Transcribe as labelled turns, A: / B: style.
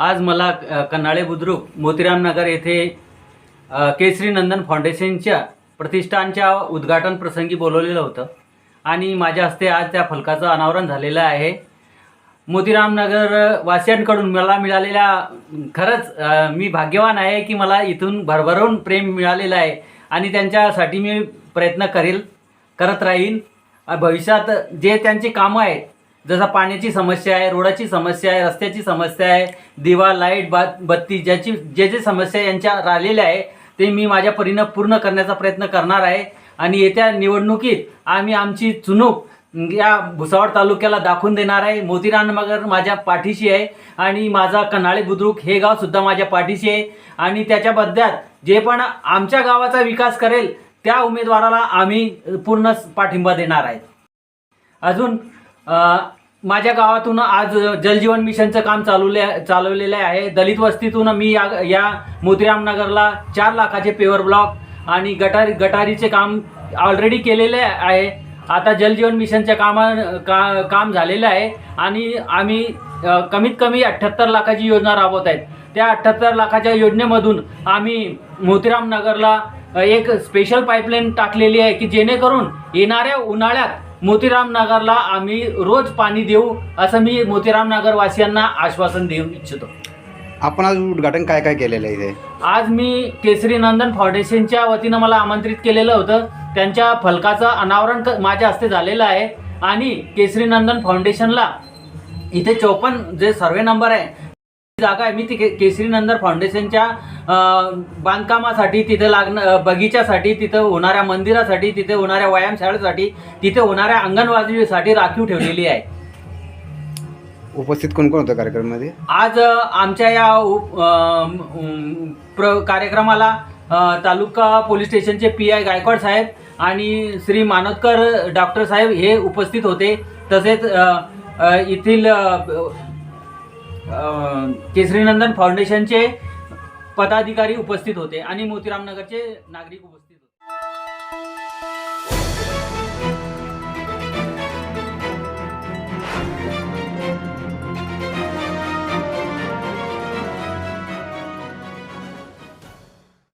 A: आज मला अ, कन्हाळे बुद्रुक मोतीराम नगर येथे केसरी नंदन फाउंडेशनच्या प्रतिष्ठानच्या उद्घाटन प्रसंगी बोलवलेलं होतं. आणि माझ्या हस्ते आज त्या फलकाचं अनावरण झालेलं आहे. मोतीराम नगर वासियांकडून मला मिळालेल्या खरंच मी भाग्यवान आहे की मला इथून भरभरून प्रेम मिळालेलं आहे आणि त्यांच्यासाठी मी प्रयत्न करेल करत राहीन. भविष्यात जे त्यांची कामं आहेत जसं पाण्याची समस्या आहे रोडाची समस्या आहे रस्त्याची समस्या आहे दिवा लाइट बा बत्ती ज्याची जे जे समस्या यांच्या राहिलेल्या आहे ते मी माझ्या परीनं पूर्ण करण्याचा प्रयत्न करणार आहे. आणि येत्या निवडणुकीत आम्ही आमची चुनूक या भुसावळ तालुक्याला दाखवून देणार आहे. मोतीराम नगर माझ्या पाठीशी आहे आणि माझा कन्हाळे बुद्रुक हे गावसुद्धा माझ्या पाठीशी आहे. आणि त्याच्याबद्दल जे पण आमच्या गावाचा विकास करेल त्या उमेदवाराला आम्ही पूर्ण पाठिंबा देणार आहे. अजून माझ्या गावातून आज जलजीवन मिशनचं काम चालवले चालवलेलं आहे. दलित वस्तीतून मी या या मोतीराम नगरला चार लाखाचे पेवर ब्लॉक आणि गटारी गटारीचे काम ऑलरेडी केलेले आहे. आता जलजीवन मिशनच्या कामा का काम झालेलं आहे. आणि आम्ही कमीत कमी अठ्ठ्याहत्तर लाखाची योजना राबवत आहेत. त्या अठ्ठ्याहत्तर लाखाच्या योजनेमधून आम्ही मोतीराम नगरला एक स्पेशल पाईपलाईन टाकलेली आहे की जेणेकरून येणाऱ्या उन्हाळ्यात मोतीराम नगरला आम्ही रोज पाणी देऊ असं मी मोतीराम नगर वासियांना आश्वासन देऊ इच्छितो.
B: आपण आज उद्घाटन काय काय केलेलं आहे इथे?
A: आज मी केसरी नंदन फाउंडेशनच्या वतीनं मला आमंत्रित केलेलं होतं. त्यांच्या फलकाचं अनावरण क- माझ्या हस्ते झालेलं आहे. आणि केसरी नंदन फाउंडेशनला इथे चौपन्न जे सर्वे नंबर आहे जागा आहे. मी ती के- केसरी नंदन फाउंडेशनच्या बांधकामासाठी तिथे लागणं बगीच्यासाठी तिथं होणाऱ्या मंदिरासाठी तिथे होणाऱ्या व्यायामशाळेसाठी तिथे होणाऱ्या अंगणवाडीसाठी राखीव ठेवलेली आहे.
B: उपस्थित कोण कोण होतं कार्यक्रमामध्ये?
A: आज आमच्या या प्र कार्यक्रमाला तालुका पोलीस स्टेशनचे पी आय गायकवाड साहेब आणि श्री मानोदकर डॉक्टर साहेब हे उपस्थित होते. तसेच येथील केसरीनंदन फाउंडेशनचे पदाधिकारी उपस्थित होते आणि मोतीरामनगरचे नागरिक उपस्थित